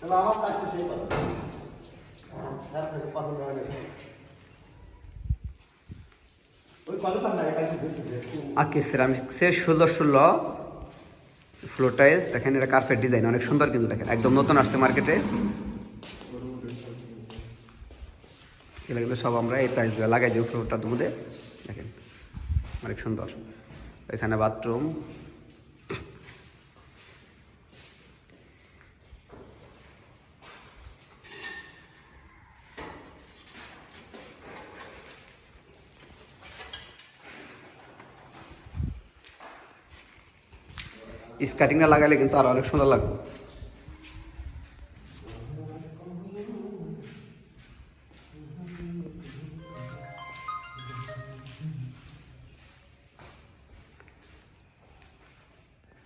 তাহলে আমার কাছে সেই কথা স্যার থেকে পছন্দ হয় না আকি সিরামিক্সের ষোলো ষোলো ফ্লোর টাইলস দেখেন এটা কার্পেট ডিজাইন অনেক সুন্দর কিন্তু দেখেন, একদম নতুন আসছে মার্কেটে এগুলো কিন্তু সব আমরা এই টাইলসগুলো লাগাই দিই ফ্লোরটা মধ্যে। দেখেন, অনেক সুন্দর। এখানে বাথরুম স্কার্টিংটা লাগালে কিন্তু আরও অনেক সুন্দর লাগবে।